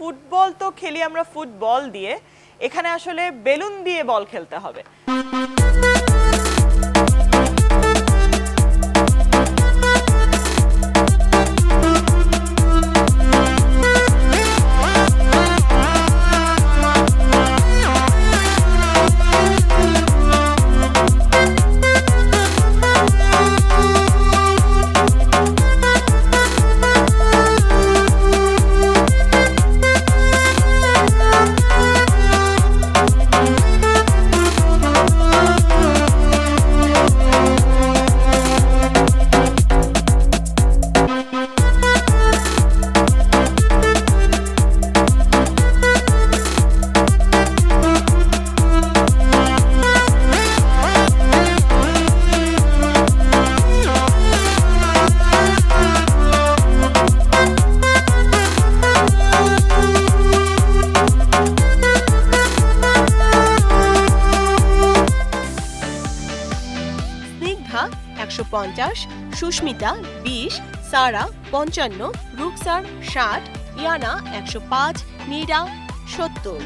Football তো খেলি আমরা ফুটবল দিয়ে এখানে আসলে বেলুন দিয়ে বল খেলতে হবে। স্নিগ্ধা একশো পঞ্চাশ সুস্মিতা বিশ সারা পঞ্চান্ন রুকসার ষাট ইয়ানা একশো পাঁচ নীরা সত্তর।